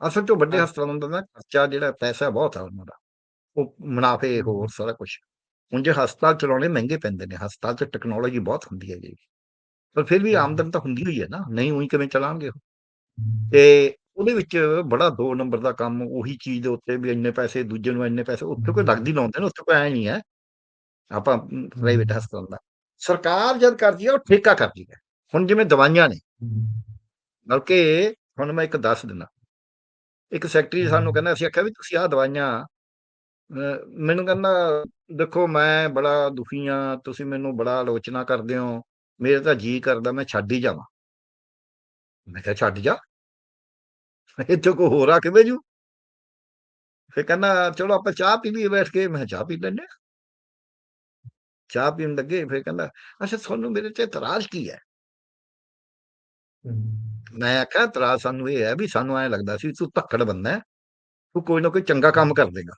ਅਸਲ 'ਚ ਉਹ ਵੱਡੇ ਹਾਂ। ਹਸਪਤਾਲਾਂ ਦਾ ਨਾ ਖਰਚਾ ਜਿਹੜਾ ਪੈਸਾ ਬਹੁਤ ਆ ਉਹਨਾਂ ਦਾ। ਉਹ ਮੁਨਾਫ਼ੇ ਹੋਰ। ਸਾਰਾ ਕੁਛ। ਜੇ ਹਸਪਤਾਲ ਚਲਾਉਣੇ ਮਹਿੰਗੇ ਪੈਂਦੇ ਨੇ, ਹਸਪਤਾਲ 'ਚ ਟੈਕਨੋਲੋਜੀ ਬਹੁਤ ਹੁੰਦੀ ਹੈ ਜੀ। ਪਰ ਫਿਰ ਵੀ। ਆਮਦਨ ਤਾਂ ਹੁੰਦੀ ਹੋਈ ਹੈ ਨਾ, ਨਹੀਂ ਊਈ ਕਿਵੇਂ ਚਲਾਉਣਗੇ ਉਹ। ਤੇ ਉਹਦੇ ਵਿੱਚ ਬੜਾ 2 ਨੰਬਰ ਦਾ ਕੰਮ ਉਹੀ ਚੀਜ਼ ਦੇ ਉੱਤੇ ਵੀ ਇੰਨੇ ਪੈਸੇ, ਦੂਜੇ ਨੂੰ ਇੰਨੇ ਪੈਸੇ, ਉੱਥੇ ਕੋਈ ਹੂੰ। ਨਗਦੀ ਲਾਉਂਦੇ ਨੇ, ਉੱਥੇ ਕੋਈ ਐਂ ਨਹੀਂ ਹੈ। ਆਪਾਂ ਪ੍ਰਾਈਵੇਟ। ਹਸਪਤਾਲ ਦਾ। ਸਰਕਾਰ ਜਦ ਕਰਦੀ ਹੈ, ਉਹ ਠੇਕਾ ਕਰਦੀ ਹੈ। ਹੁਣ ਜਿਵੇਂ ਦਵਾਈਆਂ ਨੇ। ਬਲਕਿ ਤੁਹਾਨੂੰ ਮੈਂ ਇੱਕ ਦੱਸ ਦਿੰਨਾ। ਇੱਕ ਸੈਕਟਰੀ ਸਾਨੂੰ। ਕਹਿੰਦਾ ਅਸੀਂ ਆਖਿਆ ਵੀ ਤੁਸੀਂ ਆਹ ਦਵਾਈਆਂ ਮੈਨੂੰ ਕਹਿੰਦਾ ਦੇਖੋ ਮੈਂ ਬੜਾ ਦੁਖੀ ਹਾਂ, ਤੁਸੀਂ ਮੈਨੂੰ ਬੜਾ ਆਲੋਚਨਾ ਕਰਦੇ ਹੋ, ਮੇਰਾ ਤਾਂ ਜੀ ਕਰਦਾ ਮੈਂ ਛੱਡ ਹੀ ਜਾਵਾਂ। ਮੈਂ ਕਿਹਾ ਛੱਡ ਜਾ। ਇੱਥੇ ਕੋਈ ਹੋਰ ਆ ਕੇ ਬਹਿ ਜਾਊ। ਫਿਰ ਕਹਿੰਦਾ ਚਲੋ ਆਪਾਂ ਚਾਹ ਪੀ ਲਈਏ ਬੈਠ ਕੇ, ਮੈਂ ਚਾਹ ਪੀ ਹਾਂ। ਚਾਹ ਪੀਣ ਲੱਗੇ ਫਿਰ ਕਹਿੰਦਾ ਅੱਛਾ ਤੁਹਾਨੂੰ ਮੇਰੇ ਤੇ ਇਤਰਾਜ਼ ਕੀ ਹੈ? ਮੈਂ ਆਖਿਆ ਇਤਰਾਜ਼ ਸਾਨੂੰ ਇਹ ਹੈ ਵੀ ਸਾਨੂੰ ਐਂ ਲੱਗਦਾ ਸੀ ਤੂੰ ਧੱਕੜ ਬੰਦਾ ਹੈ, ਤੂੰ ਕੋਈ ਨਾ ਕੋਈ ਚੰਗਾ ਕੰਮ ਕਰ ਦੇਗਾ।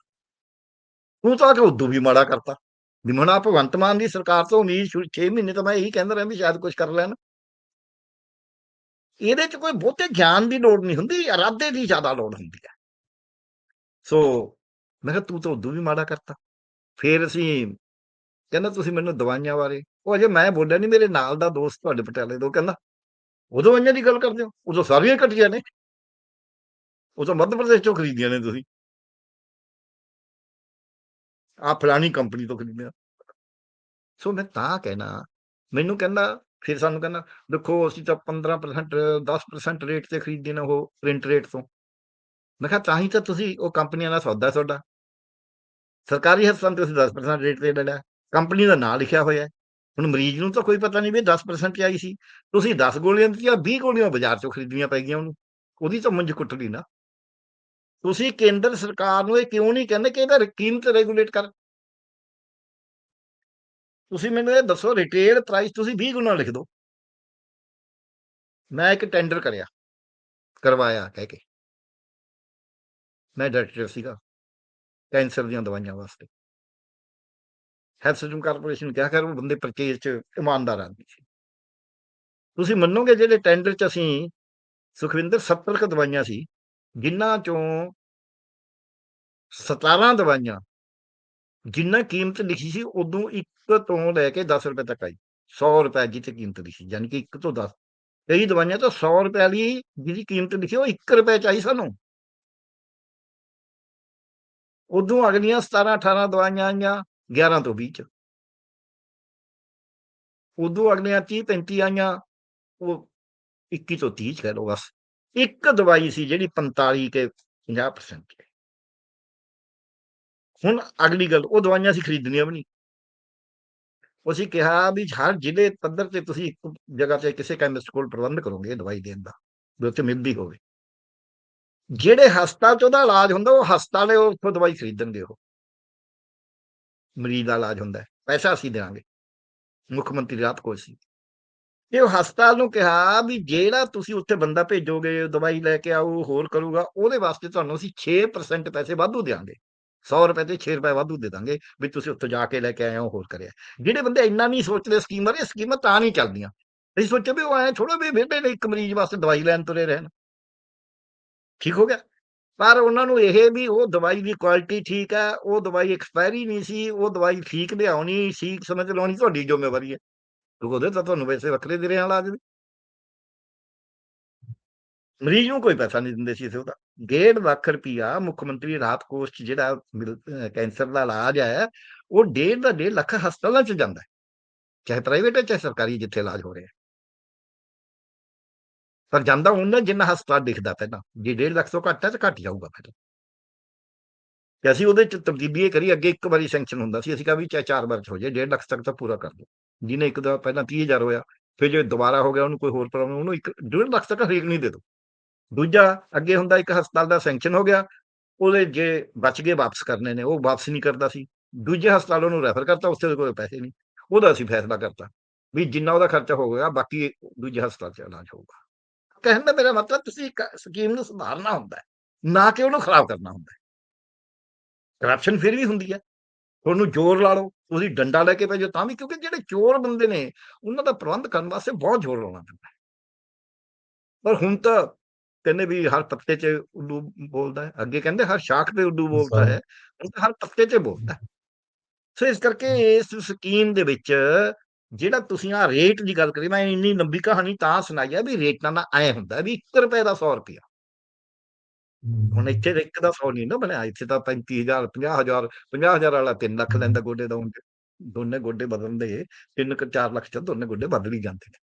ਤੂੰ ਤਾਂ ਆ ਉਦੋਂ ਵੀ ਮਾੜਾ ਕਰਤਾ। ਵੀ ਹੁਣ ਭਗਵੰਤ ਮਾਨ ਦੀ ਸਰਕਾਰ ਤੋਂ ਉਮੀਦ ਸ਼ੁਰੂ 6 ਮਹੀਨੇ ਤੋਂ ਮੈਂ ਇਹੀ ਕਹਿੰਦਾ ਰਿਹਾ ਵੀ ਸ਼ਾਇਦ ਕੁਛ ਕਰ ਲੈਣ। ਇਹਦੇ 'ਚ ਕੋਈ ਬਹੁਤੇ ਗਿਆਨ ਦੀ ਲੋੜ ਨਹੀਂ ਹੁੰਦੀ, ਇਰਾਦੇ ਦੀ ਜ਼ਿਆਦਾ ਲੋੜ ਹੁੰਦੀ ਹੈ। ਸੋ ਮੈਂ ਕਿਹਾ ਤੂੰ ਤਾਂ ਉਦੋਂ ਵੀ ਮਾੜਾ ਕਰਤਾ। ਫਿਰ ਅਸੀਂ ਕਹਿੰਦਾ ਤੁਸੀਂ ਮੈਨੂੰ ਦਵਾਈਆਂ ਬਾਰੇ ਉਹ ਅਜੇ ਮੈਂ ਬੋਲਿਆ ਨਹੀਂ ਮੇਰੇ ਨਾਲ ਦਾ ਦੋਸਤ ਤੁਹਾਡੇ ਪਟਿਆਲੇ ਤੋਂ ਕਹਿੰਦਾ ਉਦੋਂ ਦਵਾਈਆਂ ਦੀ ਗੱਲ ਕਰਦੇ ਹੋ? ਉਦੋਂ ਸਾਰੀਆਂ ਘਟੀਆਂ ਨੇ। ਉਹ ਤਾਂ ਮੱਧ ਪ੍ਰਦੇਸ਼ ਤੋਂ ਖਰੀਦੀਆਂ ਨੇ ਤੁਸੀਂ। ਆਹ ਫਲਾਣੀ ਕੰਪਨੀ ਤੋਂ ਖਰੀਦਿਆ ਸੋ ਮੈਂ ਤਾਂ ਕਹਿਣਾ, ਮੈਨੂੰ ਕਹਿੰਦਾ ਫਿਰ ਸਾਨੂੰ ਕਹਿੰਦਾ ਦੇਖੋ ਅਸੀਂ ਤਾਂ 15% 10% ਰੇਟ ਤੇ ਖਰੀਦਦੇ ਨੇ ਉਹ ਪ੍ਰਿੰਟ ਰੇਟ ਤੋਂ। ਮੈਂ ਕਿਹਾ ਤਾਂ ਹੀ ਤਾਂ ਤੁਸੀਂ ਉਹ ਕੰਪਨੀਆਂ ਨਾਲ ਸੌਦਾ ਤੁਹਾਡਾ। ਸਰਕਾਰੀ ਹਸਪਤਾਲ ਤੇ ਤੁਸੀਂ 10% ਰੇਟ ਤੇ ਲੈ ਲਿਆ। ਕੰਪਨੀ ਦਾ ਨਾਂ ਲਿਖਿਆ ਹੋਇਆ ਹੈ। ਹੁਣ ਮਰੀਜ਼ ਨੂੰ ਤਾਂ ਕੋਈ ਪਤਾ ਨਹੀਂ ਵੀ 10% ਤੇ ਆਈ ਸੀ। ਤੁਸੀਂ 10 ਗੋਲੀਆਂ ਦਿੱਤੀਆਂ, 20 ਗੋਲੀਆਂ ਬਾਜ਼ਾਰ ਚੋਂ ਖਰੀਦਣੀਆਂ ਪੈ ਗਈਆਂ ਉਹਨੂੰ। ਉਹਦੀ ਤਾਂ ਮੁੰਜ ਕੁੱਟ ਨਾ। ਤੁਸੀਂ ਕੇਂਦਰ ਸਰਕਾਰ ਨੂੰ ਇਹ ਕਿਉਂ ਨਹੀਂ ਕਹਿੰਦੇ ਕਿ ਇਹਦਾ ਕੀਮਤ ਰੈਗੂਲੇਟ ਕਰ। ਤੁਸੀਂ ਮੈਨੂੰ ਇਹ ਦੱਸੋ ਰਿਟੇਲ ਪ੍ਰਾਈਸ ਤੁਸੀਂ 20 ਗੁਣਾ ਲਿਖ ਦਿਓ। ਮੈਂ ਇੱਕ ਟੈਂਡਰ ਕਰਿਆ, ਕਰਵਾਇਆ ਕਹਿ ਕੇ। ਮੈਂ ਡਾਇਰੈਕਟਰ ਸੀਗਾ, ਕੈਂਸਰ ਦੀਆਂ ਦਵਾਈਆਂ ਵਾਸਤੇ। ਹੈਲਥ ਸਿਸਟਮ ਕਾਰਪੋਰੇਸ਼ਨ ਨੂੰ ਕਿਹਾ ਕਰ ਉਹ ਬੰਦੇ ਪਰਚੇਜ਼ 'ਚ ਇਮਾਨਦਾਰ ਆਦਮੀ ਸੀ। ਤੁਸੀਂ ਮੰਨੋਗੇ ਜਿਹੜੇ ਟੈਂਡਰ 'ਚ ਅਸੀਂ ਸੁਖਵਿੰਦਰ 70 ਕੁ ਦਵਾਈਆਂ ਸੀ, ਜਿਨ੍ਹਾਂ ਚੋਂ 17 ਦਵਾਈਆਂ ਜਿੰਨਾ ਕੀਮਤ ਲਿਖੀ ਸੀ ਉਦੋਂ 1 ਤੋਂ ਲੈ ਕੇ 10 ਰੁਪਏ ਤੱਕ ਆਈ। 100 ਰੁਪਏ ਜਿੱਥੇ ਕੀਮਤ ਲਿਖੀ, ਯਾਨੀ ਕਿ 1 ਤੋਂ 10 ਕਈ ਦਵਾਈਆਂ ਤਾਂ 100 ਰੁਪਏ ਵਾਲੀ ਜਿਹਦੀ ਕੀਮਤ ਲਿਖੀ ਉਹ 1 ਰੁਪਏ 'ਚ ਆਈ ਸਾਨੂੰ। ਉਦੋਂ ਅਗਲੀਆਂ 17, 18 ਦਵਾਈਆਂ ਆਈਆਂ 11 ਤੋਂ 20 'ਚ। ਉਦੋਂ ਅਗਲੀਆਂ 30, 35 ਆਈਆਂ ਉਹ 21 ਤੋਂ 30 'ਚ ਕਹਿ ਲਓ ਬਸ। ਇੱਕ ਦਵਾਈ ਸੀ ਜਿਹੜੀ 45 ਕੇ 50% 'ਚ। ਹੁਣ ਅਗਲੀ ਗੱਲ ਉਹ ਦਵਾਈਆਂ ਅਸੀਂ ਖਰੀਦਣੀਆਂ ਵੀ ਨਹੀਂ। ਅਸੀਂ ਕਿਹਾ ਵੀ ਹਰ ਜ਼ਿਲ੍ਹੇ ਪੱਧਰ ਤੇ ਤੁਸੀਂ ਇੱਕ ਜਗ੍ਹਾ ਤੇ ਕਿਸੇ ਕੈਮਿਸਟ ਕੋਲ ਪ੍ਰਬੰਧ ਕਰੋਗੇ ਦਵਾਈ ਦੇਣ ਦਾ, ਵੀ ਉੱਥੇ ਮਿਲਦੀ ਹੋਵੇ। ਜਿਹੜੇ ਹਸਪਤਾਲ 'ਚ ਉਹਦਾ ਇਲਾਜ ਹੁੰਦਾ ਉਹ ਹਸਪਤਾਲ ਵਾਲੇ ਉੱਥੋਂ ਦਵਾਈ ਖਰੀਦਣਗੇ ਉਹ। ਮਰੀਜ਼ ਦਾ ਇਲਾਜ ਹੁੰਦਾ ਹੈ, ਪੈਸਾ ਅਸੀਂ ਦੇਵਾਂਗੇ। ਮੁੱਖ ਮੰਤਰੀ ਰਾਤ ਕੋਲ ਸੀ। ਇਹ ਹਸਪਤਾਲ ਨੂੰ ਕਿਹਾ ਵੀ ਜਿਹੜਾ ਤੁਸੀਂ ਉੱਥੇ ਬੰਦਾ ਭੇਜੋਗੇ, ਦਵਾਈ ਲੈ ਕੇ ਆਓ ਹੋਰ ਕਰੂਗਾ, ਉਹਦੇ ਵਾਸਤੇ ਤੁਹਾਨੂੰ ਅਸੀਂ 6% ਪੈਸੇ ਵਾਧੂ ਦਿਆਂਗੇ। 100 ਰੁਪਏ ਤੇ 6 ਰੁਪਏ ਵਾਧੂ ਦੇ ਦਾਂਗੇ ਵੀ ਤੁਸੀਂ ਉੱਥੋਂ ਜਾ ਕੇ ਲੈ ਕੇ ਆਏ ਹੋ, ਹੋਰ ਕਰਿਆ। ਜਿਹੜੇ ਬੰਦੇ ਇੰਨਾ ਨਹੀਂ ਸੋਚਦੇ ਸਕੀਮ ਇਹ ਸਕੀਮਾਂ ਤਾਂ ਨਹੀਂ ਚੱਲਦੀਆਂ। ਅਸੀਂ ਸੋਚਿਆ ਵੀ ਉਹ ਐਂ ਛੋੜੋ ਵੀ ਵਿਹਲੇ ਨੇ ਇੱਕ ਮਰੀਜ਼ ਵਾਸਤੇ ਦਵਾਈ ਲੈਣ ਤੁਰੇ ਰਹਿਣ। ਠੀਕ ਹੋ ਗਿਆ? ਪਰ ਉਹਨਾਂ ਨੂੰ ਇਹ ਵੀ ਉਹ ਦਵਾਈ ਦੀ ਕੁਆਲਿਟੀ ਠੀਕ ਹੈ, ਉਹ ਦਵਾਈ ਐਕਸਪਾਇਰੀ ਨਹੀਂ ਸੀ, ਉਹ ਦਵਾਈ ਠੀਕ ਲਿਆਉਣੀ, ਠੀਕ ਸਮਝ ਲਾਉਣੀ ਤੁਹਾਡੀ ਜ਼ਿੰਮੇਵਾਰੀ ਹੈ। ਕਿਉਂਕਿ ਉਹਦੇ ਤਾਂ ਤੁਹਾਨੂੰ ਪੈਸੇ ਵੱਖਰੇ ਦੇ ਰਹੇ ਇਲਾਜ ਦੇ। ਮਰੀਜ਼ ਨੂੰ ਕੋਈ ਪੈਸਾ ਨਹੀਂ ਦਿੰਦੇ ਸੀ ਅਸੀਂ ਉਹਦਾ। ਡੇਢ ਲੱਖ ਰੁਪਈਆ ਮੁੱਖ ਮੰਤਰੀ ਰਾਹਤ ਕੋਸ਼ 'ਚ ਜਿਹੜਾ ਮਿਲ ਕੈਂਸਰ ਦਾ ਇਲਾਜ ਹੈ, ਉਹ ਡੇਢ ਦਾ ਡੇਢ ਲੱਖ ਹਸਪਤਾਲਾਂ 'ਚ ਜਾਂਦਾ ਹੈ। ਚਾਹੇ ਪ੍ਰਾਈਵੇਟ ਹੈ, ਚਾਹੇ ਸਰਕਾਰੀ ਜਿੱਥੇ ਇਲਾਜ ਹੋ ਰਿਹਾ। ਪਰ ਜਾਂਦਾ ਉਹਨਾਂ ਜਿੰਨਾ ਹਸਪਤਾਲ ਦਿਖਦਾ ਪਹਿਲਾਂ। ਜੇ 1.5 ਲੱਖ ਤੋਂ ਘੱਟ ਹੈ ਤਾਂ ਘੱਟ ਜਾਊਗਾ ਫਿਰ। ਤੇ ਅਸੀਂ ਉਹਦੇ 'ਚ ਤਬਦੀਲੀ ਇਹ ਕਰੀ ਅੱਗੇ ਇੱਕ ਵਾਰੀ ਸੈਂਕਸ਼ਨ ਹੁੰਦਾ ਸੀ, ਅਸੀਂ ਕਿਹਾ ਵੀ ਚਾਹੇ ਚਾਰ ਵਾਰ 'ਚ ਹੋ ਜਾਏ 1.5 ਲੱਖ ਤੱਕ ਤਾਂ ਪੂਰਾ ਕਰ ਦਿਓ। ਜਿਹਨੇ ਇੱਕ ਦਾ ਪਹਿਲਾਂ 30,000 ਹੋਇਆ, ਫਿਰ ਜੇ ਦੁਬਾਰਾ ਹੋ ਗਿਆ ਉਹਨੂੰ ਕੋਈ ਹੋਰ ਪ੍ਰੋਬਲਮ ਉਹਨੂੰ ਇੱਕ 1.5 ਲੱਖ ਤੱਕ ਹਰੇਕ ਨਹੀਂ ਦੇ ਦਿਓ। ਦੂਜਾ ਅੱਗੇ ਹੁੰਦਾ ਇੱਕ ਹਸਪਤਾਲ ਦਾ ਸੈਂਕਸ਼ਨ ਹੋ ਗਿਆ, ਉਹਦੇ ਜੇ ਬਚ ਗਏ ਵਾਪਸ ਕਰਨੇ ਨੇ, ਉਹ ਵਾਪਸ ਨਹੀਂ ਕਰਦਾ ਸੀ। ਦੂਜੇ ਹਸਪਤਾਲ ਉਹਨੂੰ ਰੈਫਰ ਕਰਤਾ, ਉੱਥੇ ਕੋਈ ਪੈਸੇ ਨਹੀਂ। ਉਹਦਾ ਅਸੀਂ ਫੈਸਲਾ ਕਰਤਾ ਵੀ ਜਿੰਨਾ ਉਹਦਾ ਖਰਚਾ ਹੋ ਗਿਆ, ਬਾਕੀ ਦੂਜੇ ਹਸਪਤਾਲ 'ਚ ਇਲਾਜ ਹੋਊਗਾ। ਕਹਿਣ ਦਾ ਮੇਰਾ ਮਤਲਬ ਤੁਸੀਂ ਇੱਕ ਸਕੀਮ ਨੂੰ ਸੁਧਾਰਨਾ ਹੁੰਦਾ ਹੈ, ਨਾ ਕਿ ਉਹਨੂੰ ਖਰਾਬ ਕਰਨਾ ਹੁੰਦਾ ਹੈ। ਕਰਪਸ਼ਨ ਫਿਰ ਵੀ ਹੁੰਦੀ ਹੈ। ਤੁਹਾਨੂੰ ਜ਼ੋਰ ਲਾ ਲਓ, ਤੁਸੀਂ ਡੰਡਾ ਲੈ ਕੇ ਜਾਓ ਤਾਂ ਵੀ ਕਿਉਂਕਿ ਜਿਹੜੇ ਚੋਰ ਬੰਦੇ ਨੇ, ਉਹਨਾਂ ਦਾ ਪ੍ਰਬੰਧ ਕਰਨ ਵਾਸਤੇ ਬਹੁਤ ਜ਼ੋਰ ਲਾਉਣਾ ਪੈਂਦਾ। ਪਰ ਹੁਣ ਤਾਂ ਕਹਿੰਦੇ ਵੀ ਹਰ ਪੱਤੇ 'ਚ ਉੱਲੂ ਬੋਲਦਾ ਹੈ ਅੱਗੇ ਕਹਿੰਦੇ ਹਰ ਸ਼ਾਖ ਤੇ ਉੱਲੂ ਬੋਲਦਾ। ਹੈ ਹੁਣ ਤਾਂ ਹਰ ਪੱਤੇ 'ਚ ਬੋਲਦਾ। ਸੋ ਇਸ ਕਰਕੇ ਇਸ ਸਕੀਮ ਦੇ ਵਿੱਚ ਜਿਹੜਾ ਤੁਸੀਂ ਆ ਰੇਟ ਦੀ ਗੱਲ ਕਰੀ ਮੈਂ ਇੰਨੀ ਲੰਬੀ ਕਹਾਣੀ ਤਾਂ ਸੁਣਾਈ ਆ ਵੀ ਰੇਟਾਂ ਦਾ ਐ ਹੁੰਦਾ ਵੀ 1 ਰੁਪਏ ਦਾ 100 ਰੁਪਿਆ ਹੁਣ ਇੱਥੇ ਇੱਕ ਦਾ 100 ਨਹੀਂ ਨਾ ਬਣਿਆ ਇੱਥੇ ਤਾਂ 35000 50000 50000 ਵਾਲਾ 3 ਲੱਖ ਲੈਂਦਾ ਗੋਡੇ ਦਾ ਉਂਝ ਦੋਨੇ ਗੋਡੇ ਬਦਲਦੇ 3 ਕਿ 4 ਲੱਖ ਚ ਦੋਨੇ ਗੋਡੇ ਬਦਲ ਹੀ ਜਾਂਦੇ ਨੇ।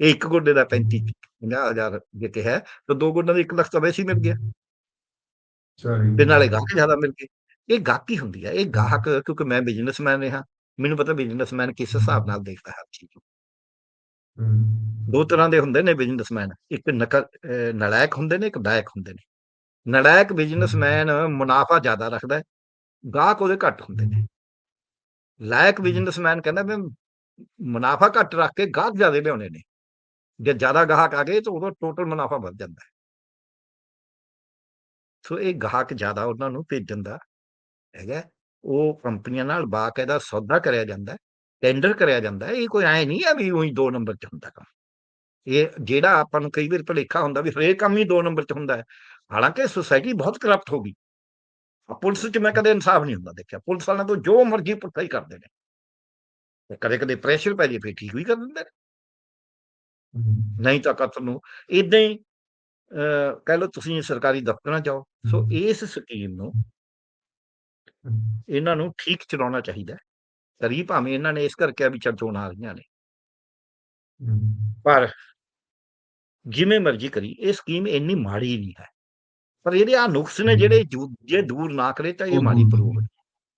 ਇਹ ਇੱਕ ਗੋਡੇ ਦਾ 35 50000 ਜੇ ਕਿਹਾ ਤਾਂ ਦੋ ਗੋਡਿਆਂ ਦਾ 1 ਲੱਖ ਤਾਂ ਵੈਸੇ ਹੀ ਮਿਲ ਗਿਆ। ਤੇ ਨਾਲੇ ਗਾਹਕ ਜ਼ਿਆਦਾ ਮਿਲ ਗਏ। ਇਹ ਗਾਹਕੀ ਹੁੰਦੀ ਹੈ ਇਹ ਗਾਹਕ ਕਿਉਂਕਿ ਮੈਂ ਬਿਜ਼ਨਸਮੈਨ ਰਿਹਾ। ਮੈਨੂੰ ਪਤਾ ਬਿਜ਼ਨਸਮੈਨ ਕਿਸ ਹਿਸਾਬ ਨਾਲ ਦੇਖਦਾ ਹਰ ਚੀਜ਼ ਨੂੰ। ਦੋ ਤਰ੍ਹਾਂ ਦੇ ਹੁੰਦੇ ਨੇ ਬਿਜ਼ਨਸਮੈਨ ਇੱਕ ਨਕਲ ਨਲਾਇਕ ਹੁੰਦੇ ਨੇ ਇੱਕ ਲਾਇਕ ਹੁੰਦੇ ਨੇ। ਨਲਾਇਕ ਬਿਜ਼ਨਸਮੈਨ ਮੁਨਾਫਾ ਜ਼ਿਆਦਾ ਰੱਖਦਾ ਹੈ ਗਾਹਕ ਉਹਦੇ ਘੱਟ ਹੁੰਦੇ ਨੇ। ਲਾਇਕ ਬਿਜ਼ਨਸਮੈਨ ਕਹਿੰਦਾ ਮੈਂ ਮੁਨਾਫਾ ਘੱਟ ਰੱਖ ਕੇ ਗਾਹਕ ਜ਼ਿਆਦਾ ਲਿਆਉਣੇ ਨੇ। ਜੇ ਜ਼ਿਆਦਾ ਗਾਹਕ ਆ ਗਏ ਤਾਂ ਉਦੋਂ ਟੋਟਲ ਮੁਨਾਫਾ ਵੱਧ ਜਾਂਦਾ ਹੈ। ਸੋ ਇਹ ਗਾਹਕ ਜ਼ਿਆਦਾ ਉਹਨਾਂ ਨੂੰ ਭੇਜਣ ਦਾ ਹੈਗਾ ਉਹ ਕੰਪਨੀਆਂ ਨਾਲ ਬਾਕਾਇਦਾ ਸੌਦਾ ਕਰਿਆ ਜਾਂਦਾ ਹੈ ਟੈਂਡਰ ਕਰਿਆ ਜਾਂਦਾ ਹੈ ਇਹ ਕੋਈ ਐ ਨਹੀਂ ਹੈ ਵੀ ਉਹੀ ਦੋ ਨੰਬਰ 'ਚ ਹੁੰਦਾ ਕੰਮ। ਇਹ ਜਿਹੜਾ ਆਪਾਂ ਨੂੰ ਕਈ ਵਾਰ ਭੁਲੇਖਾ ਹੁੰਦਾ ਵੀ ਹਰੇਕ ਕੰਮ ਹੀ ਦੋ ਨੰਬਰ 'ਚ ਹੁੰਦਾ ਹੈ। ਹਾਲਾਂਕਿ ਸੁਸਾਇਟੀ ਬਹੁਤ ਕਰਪਟ ਹੋ ਗਈ। ਆ ਪੁਲਿਸ 'ਚ ਮੈਂ ਕਦੇ ਇਨਸਾਫ ਨਹੀਂ ਹੁੰਦਾ ਦੇਖਿਆ। ਪੁਲਿਸ ਵਾਲਿਆਂ ਤੋਂ ਜੋ ਮਰਜ਼ੀ ਪੁੱਠਾ ਹੀ ਕਰਦੇ ਨੇ। ਤੇ ਕਦੇ ਕਦੇ ਪ੍ਰੈਸ਼ਰ ਪੈ ਜੇ ਫਿਰ ਠੀਕ ਵੀ ਕਰ ਦਿੰਦੇ ਨੇ। ਨਹੀਂ ਤਾਂ ਕਤਲ ਨੂੰ ਇਦਾਂ ਹੀ ਕਹਿ ਲਓ ਤੁਸੀਂ ਸਰਕਾਰੀ ਦਫ਼ਤਰਾਂ ਜਾਓ ਸੋ ਹਮ। ਇਸ ਸਕੀਮ ਨੂੰ ਇਹਨਾਂ ਨੂੰ ਠੀਕ ਚਲਾਉਣਾ ਚਾਹੀਦਾ ਹੈ। ਕਰੀ ਭਾਵੇਂ ਇਹਨਾਂ ਨੇ ਇਸ ਕਰਕੇ ਆ ਵੀ ਚੱਲ ਚੋਣਾਂ ਆ ਰਹੀਆਂ ਨੇ ਪਰ ਜਿਵੇਂ ਮਰਜ਼ੀ ਕਰੀ ਇਹ ਸਕੀਮ ਇੰਨੀ ਮਾੜੀ ਨਹੀਂ ਹੈ। ਪਰ ਇਹਦੇ ਆ ਨੁਕਸ ਨੇ ਜਿਹੜੇ ਜੂ- ਦੂਰ ਨਾ ਕਰੇ ਤਾਂ ਇਹ ਮਾੜੀ ਪ੍ਰੂਵ